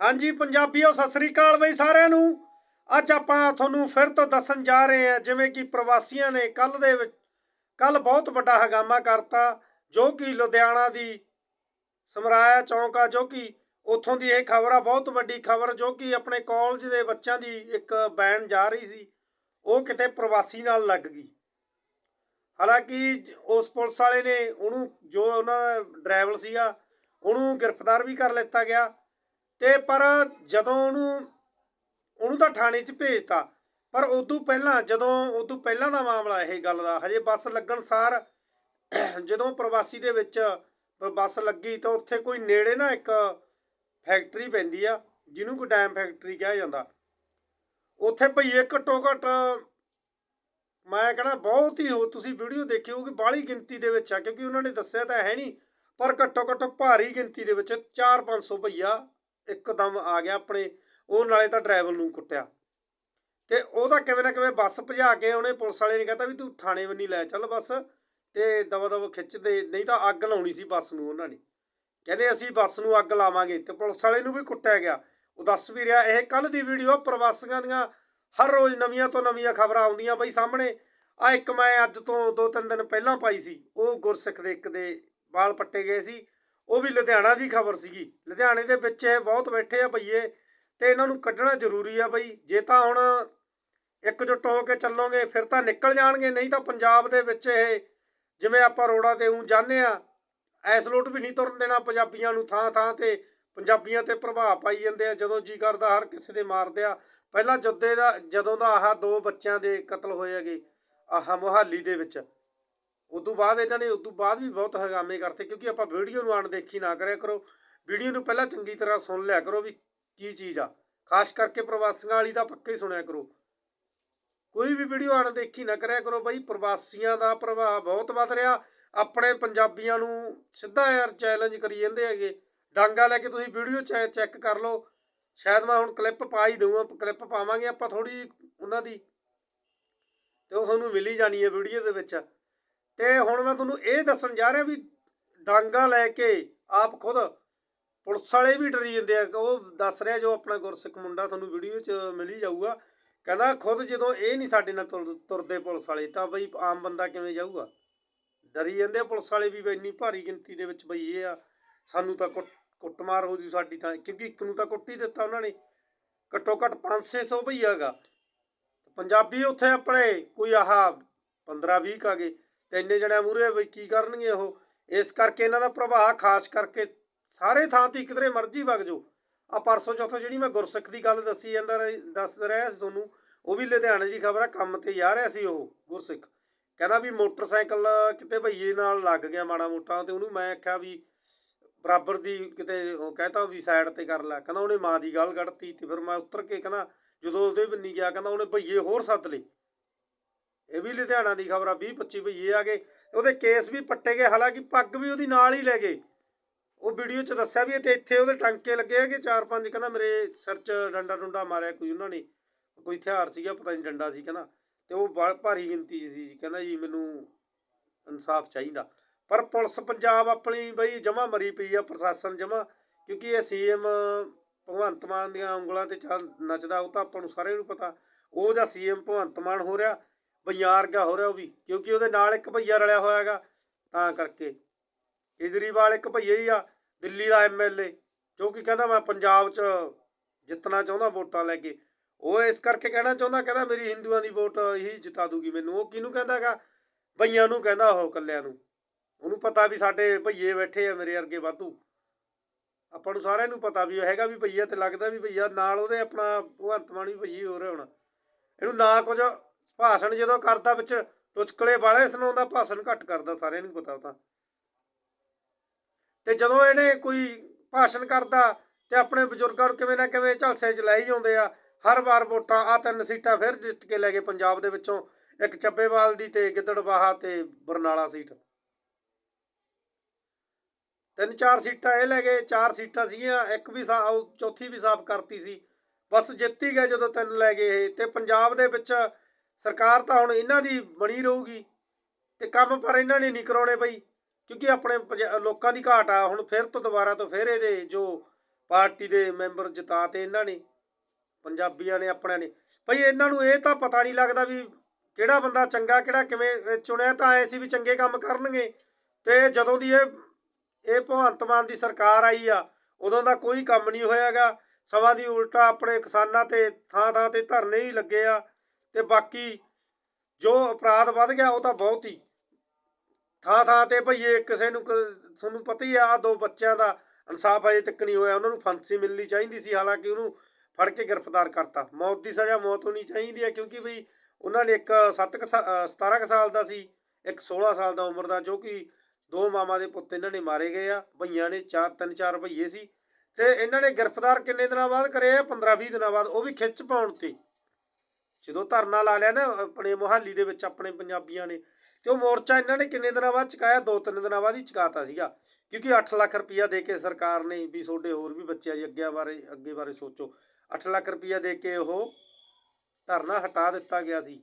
ਹਾਂਜੀ ਪੰਜਾਬੀਓ, ਸਤਿ ਸ੍ਰੀ ਅਕਾਲ ਬਈ ਸਾਰਿਆਂ ਨੂੰ। ਅੱਜ ਆਪਾਂ ਤੁਹਾਨੂੰ ਫਿਰ ਤੋਂ ਦੱਸਣ ਜਾ ਰਹੇ ਹਾਂ, ਜਿਵੇਂ ਕਿ ਪ੍ਰਵਾਸੀਆਂ ਨੇ ਕੱਲ ਦੇ ਵਿੱਚ, ਕੱਲ ਬਹੁਤ ਵੱਡਾ ਹੰਗਾਮਾ ਕਰਤਾ, ਜੋ ਕਿ ਲੁਧਿਆਣਾ ਦੀ ਸਮਰਾਇਆ ਚੌਂਕ ਆ, ਜੋ ਕਿ ਉੱਥੋਂ ਦੀ ਇਹ ਖਬਰ ਆ, ਬਹੁਤ ਵੱਡੀ ਖਬਰ, ਜੋ ਕਿ ਆਪਣੇ ਕਾਲਜ ਦੇ ਬੱਚਿਆਂ ਦੀ ਇੱਕ ਬੈਨ ਜਾ ਰਹੀ ਸੀ, ਉਹ ਕਿਤੇ ਪ੍ਰਵਾਸੀ ਨਾਲ ਲੱਗ ਗਈ। ਹਾਲਾਂਕਿ ਉਸ ਪੁਲਿਸ ਵਾਲੇ ਨੇ ਉਹਨੂੰ, ਜੋ ਉਹਨਾਂ ਦਾ ਡਰਾਈਵਰ ਸੀਗਾ, ਉਹਨੂੰ ਗ੍ਰਿਫਤਾਰ ਵੀ ਕਰ ਲਿੱਤਾ ਗਿਆ। ਤੇ ਪਰ ਜਦੋਂ ਉਹਨੂੰ ਉਹਨੂੰ ਤਾਂ ਥਾਣੇ 'ਚ ਭੇਜਤਾ। ਪਰ ਉਦੋਂ ਪਹਿਲਾਂ, ਜਦੋਂ ਉਦੋਂ ਪਹਿਲਾਂ ਦਾ ਮਾਮਲਾ ਇਹ ਗੱਲ ਦਾ, ਹਜੇ ਬੱਸ ਲੱਗਣ ਸਾਰ, ਜਦੋਂ ਪ੍ਰਵਾਸੀ ਦੇ ਵਿੱਚ ਬੱਸ ਲੱਗੀ ਤਾਂ ਉੱਥੇ ਕੋਈ ਨੇੜੇ ਨਾ ਇੱਕ ਫੈਕਟਰੀ ਪੈਂਦੀ ਆ, ਜਿਹਨੂੰ ਕੋਈ ਡੈਮ ਫੈਕਟਰੀ ਕਿਹਾ ਜਾਂਦਾ। ਉੱਥੇ ਭਈਏ ਘੱਟੋ ਘੱਟ, ਮੈਂ ਕਹਣਾ ਬਹੁਤ ਹੀ ਹੋ ਤੁਸੀਂ ਵੀਡੀਓ ਦੇਖੀ ਹੋਊਗੀ, ਬਾਹਲੀ ਗਿਣਤੀ ਦੇ ਵਿੱਚ ਆ, ਕਿਉਂਕਿ ਉਹਨਾਂ ਨੇ ਦੱਸਿਆ ਤਾਂ ਹੈ ਨਹੀਂ, ਪਰ ਘੱਟੋ ਘੱਟ ਭਾਰੀ ਗਿਣਤੀ ਦੇ ਵਿੱਚ 4-500 ਭਈਆ ਇੱਕਦਮ ਆ ਗਿਆ ਆਪਣੇ, ਉਹ ਨਾਲੇ ਤਾਂ ਡਰਾਈਵਰ ਨੂੰ ਕੁੱਟਿਆ। ਤੇ ਉਹਦਾ ਕਿਵੇਂ ਨਾ ਕਿਵੇਂ ਬੱਸ ਭਜਾ ਕੇ ਉਹਨੇ ਪੁਲਿਸ ਵਾਲੇ ਨੇ ਕਹਤਾ ਵੀ ਤੂੰ ਥਾਣੇ ਬੰਨੀ ਲੈ ਚੱਲ ਬੱਸ ਤੇ ਦਵਾ ਦਵਾ ਖਿੱਚਦੇ ਨਹੀਂ ਤਾਂ ਅੱਗ ਲਾਉਣੀ ਸੀ ਬੱਸ ਨੂੰ ਉਹਨਾਂ ਨੇ। ਕਹਿੰਦੇ ਅਸੀਂ ਬੱਸ ਨੂੰ ਅੱਗ ਲਾਵਾਂਗੇ ਤੇ ਪੁਲਿਸ ਵਾਲੇ ਨੂੰ ਵੀ ਕੁੱਟਿਆ ਗਿਆ। ਉਹ ਦੱਸ ਵੀ ਰਿਹਾ, ਇਹ ਕੱਲ ਦੀ ਵੀਡੀਓ ਪ੍ਰਵਾਸੀਆਂ ਦੀਆਂ ਹਰ ਰੋਜ਼ ਨਵੀਆਂ ਤੋਂ ਨਵੀਆਂ ਖਬਰਾਂ ਆਉਂਦੀਆਂ ਬਈ ਸਾਹਮਣੇ। ਆ ਇੱਕ ਮੈਂ ਅੱਜ ਤੋਂ ਦੋ ਤਿੰਨ ਦਿਨ ਪਹਿਲਾਂ ਪਾਈ ਸੀ, ਉਹ ਗੁਰਸਿੱਖ ਦੇ ਇੱਕ ਦੇ ਵਾਲ ਪੱਟੇ ਗਏ ਸੀ। ਉਹ ਵੀ ਲੁਧਿਆਣਾ ਦੀ ਖਬਰ ਸੀਗੀ। ਲੁਧਿਆਣੇ ਦੇ ਵਿੱਚ ਇਹ ਬਹੁਤ ਬੈਠੇ ਆ ਭਈਏ ਤੇ ਇਹਨਾਂ ਨੂੰ ਕੱਢਣਾ ਜ਼ਰੂਰੀ ਆ ਬਈ। ਜੇ ਤਾਂ ਹੁਣ ਇਕਜੁੱਟ ਹੋ ਕੇ ਚੱਲੋਗੇ, ਫਿਰ ਤਾਂ ਨਿਕਲ ਜਾਣਗੇ, ਨਹੀਂ ਤਾਂ ਪੰਜਾਬ ਦੇ ਵਿੱਚ ਇਹ ਜਿਵੇਂ ਆਪਾਂ ਰੋੜਾ ਤੇ ਉਂ ਜਾਂਦੇ ਆ, ਐਸ ਲੋਟ ਵੀ ਨਹੀਂ ਤੁਰਨ ਦੇਣਾ ਪੰਜਾਬੀਆਂ ਨੂੰ ਥਾਂ ਥਾਂ ਤੇ। ਪੰਜਾਬੀਆਂ ਤੇ ਪ੍ਰਭਾਵ ਪਾਈ ਜਾਂਦੇ ਆ, ਜਦੋਂ ਜੀ ਕਰਦਾ ਹਰ ਕਿਸੇ ਦੇ ਮਾਰਦੇ ਆ। ਪਹਿਲਾਂ ਜੁੱਦੇ ਦਾ, ਜਦੋਂ ਦਾ ਆਹ ਦੋ ਬੱਚਿਆਂ ਦੇ ਕਤਲ ਹੋਏ ਹੈਗੇ, ਆਹ ਮੁਹਾਲੀ ਦੇ ਵਿੱਚ। ਉਦੋਂ ਬਾਅਦ ਇਹਨਾਂ ਨੇ ਉਦੋਂ ਬਾਅਦ ਵੀ ਬਹੁਤ ਹੰਗਾਮੇ ਕਰਤੇ, ਕਿਉਂਕਿ ਆਪਾਂ ਵੀਡੀਓ ਨੂੰ ਅਣਦੇਖੀ ਨਾ ਕਰਿਆ ਕਰੋ। ਵੀਡੀਓ ਨੂੰ ਪਹਿਲਾਂ ਚੰਗੀ ਤਰ੍ਹਾਂ ਸੁਣ ਲਿਆ ਕਰੋ ਵੀ ਕੀ ਚੀਜ਼ ਆ। ਖਾਸ ਕਰਕੇ ਪ੍ਰਵਾਸੀਆਂ ਵਾਲੀ ਦਾ ਪੱਕਾ ਹੀ ਸੁਣਿਆ ਕਰੋ। ਕੋਈ ਵੀ ਵੀਡੀਓ ਅਣਦੇਖੀ ਨਾ ਕਰਿਆ ਕਰੋ ਬਈ, ਪ੍ਰਵਾਸੀਆਂ ਦਾ ਪ੍ਰਭਾਵ ਬਹੁਤ ਵੱਧ ਰਿਹਾ। ਆਪਣੇ ਪੰਜਾਬੀਆਂ ਨੂੰ ਸਿੱਧਾ ਯਾਰ ਚੈਲੰਜ ਕਰੀ ਜਾਂਦੇ ਹੈਗੇ। ਡਾਂਗਾ ਲੈ ਕੇ ਤੁਸੀਂ ਵੀਡੀਓ ਚੈੱਕ ਕਰ ਲਓ। ਸ਼ਾਇਦ ਮੈਂ ਹੁਣ ਕਲਿੱਪ ਪਾ ਹੀ ਦਊਂਗਾ ਕਲਿੱਪ ਪਾਵਾਂਗੇ ਆਪਾਂ ਥੋੜੀ ਉਹਨਾਂ ਦੀ। ਤੇ ਉਹ ਤੁਹਾਨੂੰ ਮਿਲੀ ਜਾਣੀ ਹੈ ਵੀਡੀਓ ਦੇ ਵਿੱਚ। ਤੇ ਹੁਣ ਮੈਂ ਤੁਹਾਨੂੰ ਇਹ ਦੱਸਣ ਜਾ ਰਿਹਾ ਵੀ ਡਾਂਗਾ ਲੈ ਕੇ ਆਪ ਖੁਦ ਪੁਲਿਸ ਵਾਲੇ ਵੀ ਡਰੀ ਜਾਂਦੇ ਆ। ਉਹ ਦੱਸ ਰਿਹਾ ਜੋ ਆਪਣਾ ਗੁਰਸਿੱਖ ਮੁੰਡਾ ਤੁਹਾਨੂੰ ਵੀਡੀਓ 'ਚ ਮਿਲੀ ਜਾਊਗਾ। ਕਹਿੰਦਾ ਖੁਦ ਜਦੋਂ ਇਹ ਨਹੀਂ ਸਾਡੇ ਨਾਲ ਤੁਰ- ਤੁਰਦੇ ਪੁਲਿਸ ਵਾਲੇ, ਤਾਂ ਬਈ ਆਮ ਬੰਦਾ ਕਿਵੇਂ ਜਾਊਗਾ? ਡਰੀ ਜਾਂਦੇ ਆ ਪੁਲਿਸ ਵਾਲੇ ਵੀ ਇੰਨੀ ਭਾਰੀ ਗਿਣਤੀ ਦੇ ਵਿੱਚ ਬਈ ਇਹ ਆ, ਸਾਨੂੰ ਤਾਂ ਕੁੱਟ, ਕੁੱਟਮਾਰ ਹੋ ਜੂ ਸਾਡੀ ਤਾਂ। ਕਿਉਂਕਿ ਇੱਕ ਨੂੰ ਤਾਂ ਕੁੱਟ ਹੀ ਦਿੱਤਾ ਉਹਨਾਂ ਨੇ। ਘੱਟੋ ਘੱਟ 5-600 ਭਈ ਹੈਗਾ। ਪੰਜਾਬੀ ਉੱਥੇ ਆਪਣੇ ਕੋਈ ਆਹ 15-20 ਕਾ ਗਏ। ਤੇ ਇੰਨੇ ਜਣਿਆਂ ਮੂਰੇ ਵੀ ਕੀ ਕਰਨਗੇ ਉਹ? ਇਸ ਕਰਕੇ ਇਹਨਾਂ ਦਾ ਪ੍ਰਭਾਵ, ਖਾਸ ਕਰਕੇ ਸਾਰੇ ਥਾਂ ਤੇ ਕਿਧਰੇ ਮਰਜ਼ੀ ਵਗ ਜਾਓ। ਆ ਪਰਸੋਂ ਚੌਥੋਂ ਜਿਹੜੀ ਮੈਂ ਗੁਰਸਿੱਖ ਦੀ ਗੱਲ ਦੱਸੀ ਜਾਂਦਾ ਰਹੀ- ਦੱਸ ਰਿਹਾ ਸੀ ਤੁਹਾਨੂੰ, ਉਹ ਵੀ ਲੁਧਿਆਣੇ ਦੀ ਖਬਰ ਆ, ਕੰਮ ਤੇ ਜਾ ਰਿਹਾ ਸੀ ਉਹ ਗੁਰਸਿੱਖ। ਕਹਿੰਦਾ ਵੀ ਮੋਟਰਸਾਈਕਲ ਕਿਤੇ ਭਈਏ ਨਾਲ ਲੱਗ ਗਿਆ ਮਾੜਾ ਮੋਟਾ ਤੇ ਉਹਨੂੰ ਮੈਂ ਆਖਿਆ ਵੀ ਬਰਾਬਰ ਦੀ ਕਿਤੇ ਉਹ ਕਹਤਾ ਵੀ ਸਾਈਡ ਤੇ ਕਰ ਲੈ। ਕਹਿੰਦਾ ਉਹਨੇ ਮਾਂ ਦੀ ਗੱਲ ਕੱਢਤੀ ਤੇ ਫਿਰ ਮੈਂ ਉਤਰ ਕੇ ਕਹਿੰਦਾ ਜਦੋਂ ਉਹਦੇ ਬੰਨੀ ਗਿਆ, ਕਹਿੰਦਾ ਉਹਨੇ ਭਈਏ ਹੋਰ ਸੱਦ ਲਏ। ਇਹ ਵੀ ਲੁਧਿਆਣਾ ਦੀ ਖਬਰ ਆ 20 25 ਭਈਏ ਆ ਗਏ ਉਹਦੇ ਕੇਸ ਵੀ ਪੱਟੇ ਗਏ, ਹਾਲਾਂਕਿ ਪੱਗ ਵੀ ਉਹਦੀ ਨਾਲ ਹੀ ਲੈ ਗਏ। ਉਹ ਵੀਡੀਓ 'ਚ ਦੱਸਿਆ ਵੀ ਤੇ ਇੱਥੇ ਉਹਦੇ ਟਾਂਕੇ ਲੱਗੇ ਆ ਕਿ ਚਾਰ ਪੰਜ, ਕਹਿੰਦਾ ਮੇਰੇ ਸਿਰ 'ਚ ਡੰਡਾ ਡੁੰਡਾ ਮਾਰਿਆ ਕੋਈ ਉਹਨਾਂ ਨੇ, ਕੋਈ ਹਥਿਆਰ ਸੀਗਾ, ਪਤਾ ਨਹੀਂ ਡੰਡਾ ਸੀ ਕਹਿੰਦਾ, ਤੇ ਉਹ ਬਾ- ਭਾਰੀ ਗਿਣਤੀ 'ਚ ਸੀ, ਕਹਿੰਦਾ ਜੀ ਮੈਨੂੰ ਇਨਸਾਫ ਚਾਹੀਦਾ। ਪਰ ਪੁਲਿਸ ਪੰਜਾਬ ਆਪਣੀ ਬਈ ਜਮਾ ਮਰੀ ਪਈ ਆ, ਪ੍ਰਸ਼ਾਸਨ ਜਮਾ ਕਿਉਂਕਿ ਇਹ ਸੀਐਮ ਭਗਵੰਤ ਮਾਨ ਦੀਆਂ ਉਂਗਲਾਂ ਤੇ ਚੱਲ ਨੱਚਦਾ, ਉਹ ਤਾਂ ਆਪਾਂ ਨੂੰ ਸਾਰਿਆਂ ਨੂੰ ਪਤਾ, ਉਹ ਜਾਂ ਸੀਐਮ ਭਗਵੰਤ ਮਾਨ ਹੋ ਰਿਹਾ ਬਈਆਰ ਗਿਆ ਹੋ ਰਿਹਾ ਉਹ ਵੀ, ਕਿਉਂਕਿ ਉਹਦੇ ਨਾਲ ਇੱਕ ਭਈਆ ਰਲਿਆ ਹੋਇਆ ਹੈਗਾ ਤਾਂ ਕਰਕੇ। ਕੇਜਰੀਵਾਲ ਇੱਕ ਭਈਆ ਹੀ ਆ, ਦਿੱਲੀ ਦਾ ਐਮਐਲਏ ਜੋ ਕਿ ਕਹਿੰਦਾ ਮੈਂ ਪੰਜਾਬ 'ਚ ਜਿੱਤਣਾ ਚਾਹੁੰਦਾ ਵੋਟਾਂ ਲੈ ਕੇ। ਉਹ ਇਸ ਕਰਕੇ ਕਹਿਣਾ ਚਾਹੁੰਦਾ, ਕਹਿੰਦਾ ਮੇਰੀ ਹਿੰਦੂਆਂ ਦੀ ਵੋਟ ਹੀ ਜਿਤਾ ਦੂਗੀ ਮੈਨੂੰ। ਉਹ ਕਿਹਨੂੰ ਕਹਿੰਦਾ ਹੈਗਾ ਭਈਆਂ ਨੂੰ ਕਹਿੰਦਾ ਉਹ ਕੱਲਿਆਂ ਨੂੰ। ਉਹਨੂੰ ਪਤਾ ਵੀ ਸਾਡੇ ਭਈਏ ਬੈਠੇ ਆ ਮੇਰੇ ਵਰਗੇ ਵਾਧੂ। ਆਪਾਂ ਨੂੰ ਸਾਰਿਆਂ ਨੂੰ ਪਤਾ ਵੀ ਹੈਗਾ ਵੀ ਭਈਆ ਤੇ ਲੱਗਦਾ ਵੀ ਭਈਆ ਨਾਲ ਉਹਦੇ ਆਪਣਾ ਭਗਵੰਤ ਮਾਨ ਵੀ ਭਈਏ ਹੋ ਰਿਹਾ ਹੋਣਾ। ਇਹਨੂੰ ਨਾ ਕੁਝ ਭਾਸ਼ਣ ਜਦੋਂ ਕਰਦਾ ਵਿੱਚ ਟੁਚਕਲੇ ਵਾਲੇ ਸੁਣਾਉਂਦਾ ਭਾਸ਼ਣ ਘੱਟ ਕਰਦਾ, ਸਾਰਿਆਂ ਨੂੰ ਪਤਾ ਤਾਂ। ਤੇ ਜਦੋਂ ਇਹਨੇ ਕੋਈ ਭਾਸ਼ਣ ਕਰਦਾ ਤੇ ਆਪਣੇ ਬਜ਼ੁਰਗਾਂ ਨੂੰ ਕਿਵੇਂ ਨਾ ਕਿਵੇਂ ਝਲਸੇ ਚ ਲੈ ਜਾਂਦੇ ਆ, ਹਰ ਵਾਰ ਵੋਟਾਂ ਆ ਤਿੰਨ ਸੀਟਾਂ ਫਿਰ ਜਿੱਤ ਕੇ ਲੈ ਗਏ ਪੰਜਾਬ ਦੇ ਵਿੱਚੋਂ, ਇੱਕ ਚੱਬੇਵਾਲ ਦੀ ਤੇ ਗਿੱਦੜਬਾਹਾ ਤੇ ਬਰਨਾਲਾ ਸੀਟ। ਤਿੰਨ ਚਾਰ ਸੀਟਾਂ ਇਹ ਲੈ ਗਏ, ਚਾਰ ਸੀਟਾਂ ਸੀਗੀਆਂ, ਇੱਕ ਵੀ ਸਾ- ਚੌਥੀ ਵੀ ਸਾਫ਼ ਕਰਤੀ ਸੀ, ਬਸ ਜਿੱਤੀ ਗਏ ਜਦੋਂ ਤਿੰਨ ਲੈ ਗਏ ਇਹ, ਤੇ ਪੰਜਾਬ ਦੇ ਵਿੱਚ ਸਰਕਾਰ ਤਾਂ ਹੁਣ ਇਹਨਾਂ ਦੀ ਬਣੀ ਰਹੂਗੀ ਤੇ ਕੰਮ ਪਰ ਇਹਨਾਂ ਨੇ ਨਹੀਂ ਕਰਾਉਣੇ ਬਈ, ਕਿਉਂਕਿ ਆਪਣੇ ਪੰਜਾ- ਲੋਕਾਂ ਦੀ ਘਾਟ ਆ, ਹੁਣ ਫਿਰ ਤੋਂ ਦੁਬਾਰਾ ਤੋਂ ਫਿਰ ਇਹਦੇ ਜੋ ਪਾਰਟੀ ਦੇ ਮੈਂਬਰ ਜਿਤਾ ਤੇ ਇਹਨਾਂ ਨੇ, ਪੰਜਾਬੀਆਂ ਨੇ, ਆਪਣਿਆਂ ਨੇ ਭਈ ਇਹਨਾਂ ਨੂੰ ਇਹ ਤਾਂ ਪਤਾ ਨਹੀਂ ਲੱਗਦਾ ਵੀ ਕਿਹੜਾ ਬੰਦਾ ਚੰਗਾ, ਕਿਹੜਾ ਕਿਵੇਂ ਚੁਣਿਆ ਤਾਂ ਐ ਸੀ ਵੀ ਚੰਗੇ ਕੰਮ ਕਰਨਗੇ, ਤੇ ਜਦੋਂ ਦੀ ਇਹ ਇਹ ਭਗਵੰਤ ਮਾਨ ਦੀ ਸਰਕਾਰ ਆਈ ਆ, ਉਦੋਂ ਦਾ ਕੋਈ ਕੰਮ ਨਹੀਂ ਹੋਇਆਗਾ, ਸਮਾਂ ਦੀ ਉਲਟਾ ਆਪਣੇ ਕਿਸਾਨਾਂ ਤੇ ਥਾਂ ਥਾਂ ਤੇ ਧਰਨੇ ਹੀ ਲੱਗੇ ਆ ਤੇ ਬਾਕੀ ਜੋ ਅਪਰਾਧ ਵੱਧ ਗਿਆ ਉਹ ਤਾਂ ਬਹੁਤ ਹੀ। ਥਾਂ ਥਾਂ ਤੇ ਭਈਏ ਕਿਸੇ ਨੂੰ ਕ- ਤੁਹਾਨੂੰ ਪਤਾ ਹੀ ਆ, ਆਹ ਦੋ ਬੱਚਿਆਂ ਦਾ ਇਨਸਾਫ ਅਜੇ ਤੱਕ ਨਹੀਂ ਹੋਇਆ। ਉਹਨਾਂ ਨੂੰ ਫਾਂਸੀ ਮਿਲਣੀ ਚਾਹੀਦੀ ਸੀ, ਹਾਲਾਂਕਿ ਉਹਨੂੰ ਫੜ ਕੇ ਗ੍ਰਿਫਤਾਰ ਕਰਤਾ। ਮੌਤ ਦੀ ਸਜ਼ਾ ਮੌਤ ਹੋਣੀ ਚਾਹੀਦੀ ਹੈ ਕਿਉਂਕਿ ਬਈ ਉਹਨਾਂ ਨੇ ਇੱਕ 7 17 ਕੁ ਸਾਲ ਦਾ ਸੀ, ਇੱਕ 16 ਸਾਲ ਦਾ ਉਮਰ ਦਾ, ਜੋ ਕਿ ਦੋ ਮਾਮਾ ਦੇ ਪੁੱਤ ਇਹਨਾਂ ਨੇ ਮਾਰੇ ਗਏ ਆ। ਭਈਆਂ ਨੇ ਚਾਰ ਤਿੰਨ ਚਾਰ ਭਈਏ ਸੀ। ਤੇ ਇਹਨਾਂ ਨੇ ਗ੍ਰਿਫਤਾਰ ਕਿੰਨੇ ਦਿਨਾਂ ਬਾਅਦ ਕਰਿਆ? ਆ 15 20 ਦਿਨਾਂ ਬਾਅਦ। ਉਹ ਵੀ ਖਿੱਚ ਪਾਉਣ ਤੇ। ਜਦੋਂ ਧਰਨਾ ਲਾ ਲਿਆ ਨਾ, ਆਪਣੇ ਮੁਹੱਲੀ ਦੇ ਵਿੱਚ ਆਪਣੇ ਪੰਜਾਬੀਆਂ ਨੇ, ਤੇ ਉਹ ਮੋਰਚਾ ਇਹਨਾਂ ਨੇ ਕਿੰਨੇ ਦਿਨਾਂ ਬਾਅਦ ਚੁਕਾਇਆ? ਦੋ ਤਿੰਨ ਦਿਨਾਂ ਬਾਅਦ ਹੀ ਚੁਕਾਤਾ ਸੀਗਾ। ਕਿਉਂਕਿ 8 ਲੱਖ ਰੁਪਈਆ ਦੇ ਕੇ ਸਰਕਾਰ ਨੇ ਵੀ ਤੁਹਾਡੇ ਹੋਰ ਵੀ ਬੱਚੇ ਆ ਜੀ ਅੱਗੇ ਬਾਰੇ ਅੱਗੇ ਬਾਰੇ ਸੋਚੋ। 8 ਲੱਖ ਰੁਪਈਆ ਦੇ ਕੇ ਉਹ ਧਰਨਾ ਹਟਾ ਦਿੱਤਾ ਗਿਆ ਸੀ।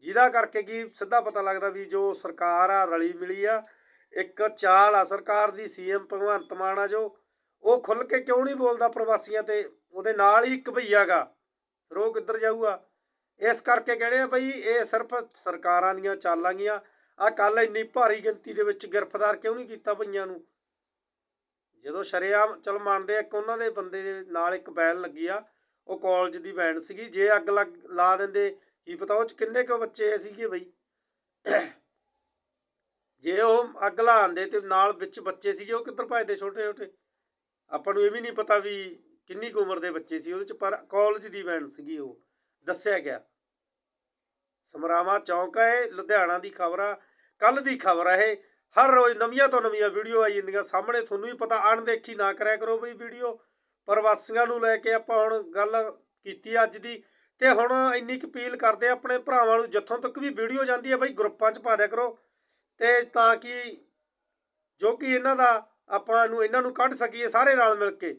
ਜਿਹਦਾ ਕਰਕੇ ਕੀ ਸਿੱਧਾ ਪਤਾ ਲੱਗਦਾ ਵੀ ਜੋ ਸਰਕਾਰ ਆ, ਰਲੀ ਮਿਲੀ ਆ, ਇੱਕ ਚਾਲ ਆ ਸਰਕਾਰ ਦੀ, ਸੀਐਮ ਭਗਵੰਤ ਮਾਨ ਆ ਜੋ, ਉਹ ਖੁੱਲ ਕੇ ਕਿਉਂ ਨਹੀਂ ਬੋਲਦਾ ਪ੍ਰਵਾਸੀਆਂ ਤੇ? ਉਹਦੇ ਨਾਲ ਹੀ ਇੱਕ ਭਈਆ ਗਾ। ਫਿਰ ਉਹ ਕਿੱਧਰ ਜਾਊਗਾ? ਇਸ ਕਰਕੇ ਕਹਿੰਦੇ ਆ ਬਈ ਇਹ ਸਿਰਫ ਸਰਕਾਰਾਂ ਦੀਆਂ ਚਾਲਾਂ ਗੀਆਂ। ਆ ਕੱਲ ਇੰਨੀ ਭਾਰੀ ਗਿਣਤੀ ਦੇ ਵਿੱਚ ਗ੍ਰਿਫਤਾਰ ਕਿਉਂ ਨਹੀਂ ਕੀਤਾ ਭਈਆਂ ਨੂੰ? ਜਦੋਂ ਸ਼ਰੇਆਮ, ਚਲ ਮੰਨਦੇ ਆ ਕਿ ਉਹਨਾਂ ਦੇ ਬੰਦੇ ਦੇ ਨਾਲ ਇੱਕ ਬੈਨ ਲੱਗੀ ਆ, ਉਹ ਕਾਲਜ ਦੀ ਬੈਨ ਸੀਗੀ। ਜੇ ਅੱਗ ਲੱਗ, ਲਾ ਦਿੰਦੇ, ਕੀ ਪਤਾ ਉਹ ਚ ਕਿੰਨੇ ਕੁ ਬੱਚੇ ਸੀਗੇ ਬਈ? ਜੇ ਉਹ ਅੱਗ ਲਾਉਂਦੇ ਤੇ ਨਾਲ ਵਿੱਚ ਬੱਚੇ ਸੀਗੇ, ਉਹ ਕਿੱਧਰ ਭੱਜਦੇ ਛੋਟੇ ਛੋਟੇ ਆਪਾਂ ਨੂੰ ਇਹ ਵੀ ਨਹੀਂ ਪਤਾ ਵੀ ਕਿੰਨੀ ਕੁ ਉਮਰ ਦੇ ਬੱਚੇ ਸੀ ਉਹਦੇ ਚ ਪਰ ਕਾਲਜ ਦੀ ਵੈਨ ਸੀਗੀ ਉਹ ਦੱਸਿਆ ਗਿਆ। ਸਮਰਾਵਾ ਚੌਂਕ ਹੈ ਇਹ, ਲੁਧਿਆਣਾ ਦੀ ਖਬਰ ਆ ਕੱਲ ਦੀ ਖਬਰ ਆ ਇਹ। ਹਰ ਰੋਜ਼ ਨਵੀਆਂ ਤੋਂ ਨਵੀਆਂ ਵੀਡੀਓ ਆਈ ਜਾਂਦੀਆਂ ਸਾਹਮਣੇ ਤੁਹਾਨੂੰ ਵੀ ਪਤਾ ਅਣਦੇਖੀ ਨਾ ਕਰਿਆ ਕਰੋ ਬਈ ਵੀਡੀਓ। ਪ੍ਰਵਾਸੀਆਂ ਨੂੰ ਲੈ ਕੇ ਆਪਾਂ ਹੁਣ ਗੱਲ ਕੀਤੀ ਅੱਜ ਦੀ ਤੇ ਹੁਣ ਇੰਨੀ ਕੁ ਅਪੀਲ ਕਰਦੇ ਆਪਣੇ ਭਰਾਵਾਂ ਨੂੰ ਜਿੱਥੋਂ ਤੱਕ ਵੀ ਵੀਡੀਓ ਜਾਂਦੀ ਹੈ ਬਈ ਗਰੁੱਪਾਂ 'ਚ ਪਾ ਦਿਆ ਕਰੋ। ਤੇ ਤਾਂ ਕਿ ਜੋ ਕਿ ਇਹਨਾਂ ਦਾ ਆਪਾਂ ਨੂੰ ਇਹਨਾਂ ਨੂੰ ਕੱਢ ਸਕੀਏ ਸਾਰੇ ਨਾਲ ਮਿਲ ਕੇ।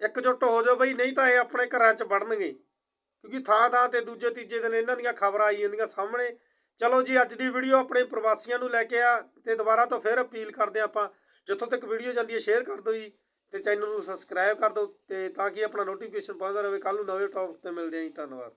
ਇਕਜੁੱਟ ਹੋ ਜਾਓ ਬਈ, ਨਹੀਂ ਤਾਂ ਇਹ ਆਪਣੇ ਘਰਾਂ 'ਚ ਵੜਨਗੇ। ਕਿਉਂਕਿ ਥਾਂ ਥਾਂ ਤੇ ਦੂਜੇ ਤੀਜੇ ਦਿਨ ਇਹਨਾਂ ਦੀਆਂ ਖਬਰਾਂ ਆਈ ਜਾਂਦੀਆਂ ਸਾਹਮਣੇ। ਚਲੋ ਜੀ, ਅੱਜ ਦੀ ਵੀਡੀਓ ਆਪਣੇ ਪ੍ਰਵਾਸੀਆਂ ਨੂੰ ਲੈ ਕੇ ਆ ਤੇ ਦੁਬਾਰਾ ਤੋਂ ਫਿਰ ਅਪੀਲ ਕਰਦੇ ਹਾਂ ਆਪਾਂ, ਜਿੱਥੋਂ ਤੱਕ ਵੀਡੀਓ ਜਾਂਦੀ ਹੈ ਸ਼ੇਅਰ ਕਰ ਦਿਓ ਜੀ ਤੇ ਚੈਨਲ ਨੂੰ ਸਬਸਕ੍ਰਾਈਬ ਕਰ ਦਿਓ ਤੇ ਤਾਂ ਕਿ ਆਪਣਾ ਨੋਟੀਫਿਕੇਸ਼ਨ ਪਹੁੰਚਦਾ ਰਹੇ। ਕੱਲ ਨੂੰ ਨਵੇਂ ਟੌਪਿਕ ਤੇ ਮਿਲਦੇ ਆਂ ਜੀ, ਧੰਨਵਾਦ।